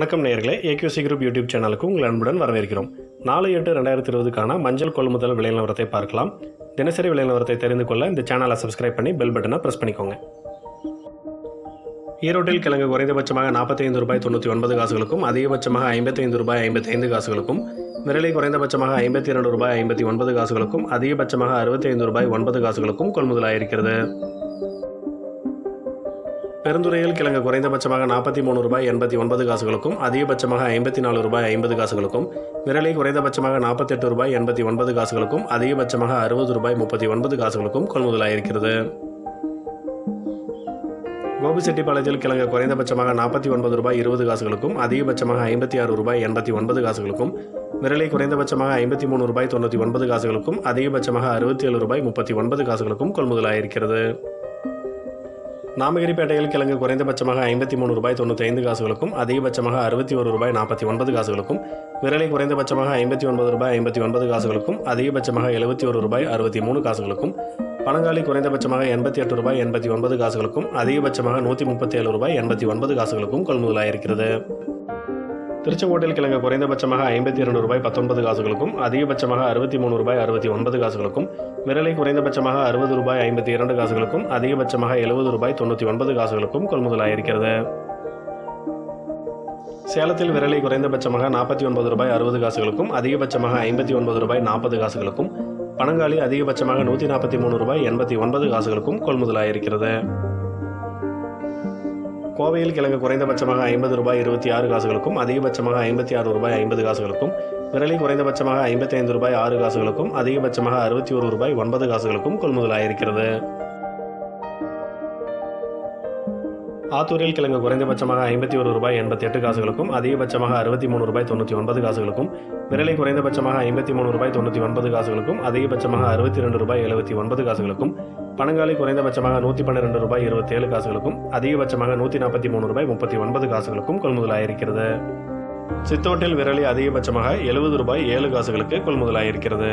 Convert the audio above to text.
வணக்கம் நேயர்களே AQC group YouTube சேனலுக்கு உங்கள் அன்புடன் வரவேற்கிறோம். நாலு எட்டு ரெண்டாயிரத்தி இருபதுக்கான மஞ்சள் கொள்முதல் விலை நிலவரத்தை பார்க்கலாம். தினசரி விலை நிலவரத்தை தெரிந்து கொள்ள இந்த சேனலை சப்ஸ்கிரைப் பண்ணி பெல் பட்டனை ப்ரெஸ் பண்ணிக்கோங்க. ஈரோட்டில் கிழங்கு குறைந்தபட்சமாக நாற்பத்தைந்து ரூபாய் தொண்ணூற்றி ஒன்பது காசுகளுக்கும் அதிகபட்சமாக ஐம்பத்தைந்து ரூபாய் ஐம்பத்தைந்து காசுகளுக்கும் விரலை குறைந்தபட்சமாக ஐம்பத்தி இரண்டு ரூபாய் ஐம்பத்தி ஒன்பது காசுகளுக்கும் அதிகபட்சமாக அறுபத்தைந்து ரூபாய் ஒன்பது காசுகளுக்கும் கொள்முதலாயிருக்கிறது பெருந்துறையில் கிழங்கு குறைந்தபட்சமாக நாற்பத்தி மூணு ரூபாய் எண்பத்தி ஒன்பது காசுகளுக்கும் அதிகபட்சமாக ஐம்பத்தி நாலு ரூபாய் ஐம்பது காசுகளுக்கும் விரலை குறைந்தபட்சமாக நாற்பத்தெட்டு ரூபாய் எண்பத்தி ஒன்பது காசுகளுக்கும் அதிகபட்சமாக அறுபது ரூபாய் முப்பத்தி ஒன்பது காசுகளுக்கும் கொள்முதலாயிருக்கிறது. கோபிச்செட்டிப்பாளையத்தில் கிழங்கு குறைந்தபட்சமாக நாற்பத்தி ஒன்பது ரூபாய் இருபது காசுகளுக்கும் அதிகபட்சமாக ஐம்பத்தி ஆறு ரூபாய் எண்பத்தி ஒன்பது காசுகளுக்கும் விரலை குறைந்தபட்சமாக ஐம்பத்தி மூணு ரூபாய் தொண்ணூற்றி ஒன்பது காசுகளுக்கும் அதிகபட்சமாக அறுபத்தி ஏழு ரூபாய் முப்பத்தி ஒன்பது காசுகளுக்கும் கொள்முதலாயிருக்கிறது. நாமகிரிப்பேட்டையில் கிழங்கு குறைந்தபட்சமாக ஐம்பத்தி மூணு ரூபாய் தொண்ணூற்றி ஐந்து காசுகளுக்கும் அதிகபட்சமாக அறுபத்தி ஒரு ரூபாய் நாற்பத்தி ஒன்பது காசுகளுக்கும் விரலை குறைந்தபட்சமாக ஐம்பத்தி ஒன்பது ரூபாய் ஐம்பத்தி ஒன்பது காசுகளுக்கும் அதிகபட்சமாக எழுபத்தி ஒரு ரூபாய் அறுபத்தி மூணு காசுகளுக்கும் பழங்காலி குறைந்தபட்சமாக எண்பத்தி எட்டு ரூபாய் எண்பத்தி ஒன்பது காசுகளுக்கும் அதிகபட்சமாக நூற்றி முப்பத்தி ஏழு ரூபாய் எண்பத்தி ஒன்பது காசுகளுக்கும் கொள்முதலாயிருக்கிறது. திருச்செங்கோட்டில் கிழங்கு குறைந்தபட்சமாக ஐம்பத்தி இரண்டு ரூபாய் பத்தொன்பது காசுகளுக்கும் அதிகபட்சமாக அறுபத்தி மூணு ரூபாய் அறுபத்தி ஒன்பது காசுகளுக்கும் விரலை குறைந்தபட்சமாக அறுபது ரூபாய் ஐம்பத்தி இரண்டு காசுகளுக்கும் அதிகபட்சமாக எழுபது ரூபாய் தொண்ணூற்றி ஒன்பது காசுகளுக்கும் கொள்முதலாயிருக்கிறது. சேலத்தில் விரலை குறைந்தபட்சமாக நாற்பத்தி ஒன்பது ரூபாய் அறுபது காசுகளுக்கும் அதிகபட்சமாக ஐம்பத்தி ஒன்பது ரூபாய் நாற்பது காசுகளுக்கும் பணங்காலி அதிகபட்சமாக நூற்றி நாற்பத்தி மூணு ரூபாய் எண்பத்தி ஒன்பது காசுகளுக்கும் கொள்முதலாயிருக்கிறது. கோவையில் கிழங்கு குறைந்தபட்சமாக ஐம்பது ரூபாய் இருபத்தி ஆறு காசுகளுக்கும் அதிகபட்சமாக ஐம்பத்தி ஆறு ரூபாய் ஐம்பது காசுகளுக்கும் விரலி குறைந்தபட்சமாக ஐம்பத்தி ஐந்து ரூபாய் ஆறு காசுகளுக்கும் அதிகபட்சமாக அறுபத்தி ஒரு ரூபாய் ஒன்பது காசுகளுக்கும் கொள்முதலாயிருக்கிறது. ஆத்தூரில் கிழங்கு குறைந்தபட்சமாக ஐம்பத்தி ஒரு ரூபாய் எண்பத்தி எட்டு காசுகளுக்கும் அதிகபட்சமாக அறுபத்தி மூணு ரூபாய் தொண்ணூற்றி ஒன்பது காசுகளுக்கும் விரலை குறைந்தபட்சமாக ஐம்பத்தி மூணு ரூபாய் தொண்ணூற்றி ஒன்பது காசுகளுக்கும் அதிகபட்சமாக அறுபத்தி ரெண்டு ரூபாய் எழுபத்தி ஒன்பது காசுகளுக்கும் பணங்காலி குறைந்தபட்சமாக நூற்றி பன்னிரெண்டு ரூபாய் இருபத்தேழு காசுகளுக்கும் அதிகபட்சமாக நூற்றி நாற்பத்தி மூணு ரூபாய் முப்பத்தி ஒன்பது காசுகளுக்கும் கொள்முதலாயிருக்கிறது. சித்தோட்டில் விரலி அதிகபட்சமாக எழுபது ரூபாய் ஏழு காசுகளுக்கு கொள்முதலாயிருக்கிறது.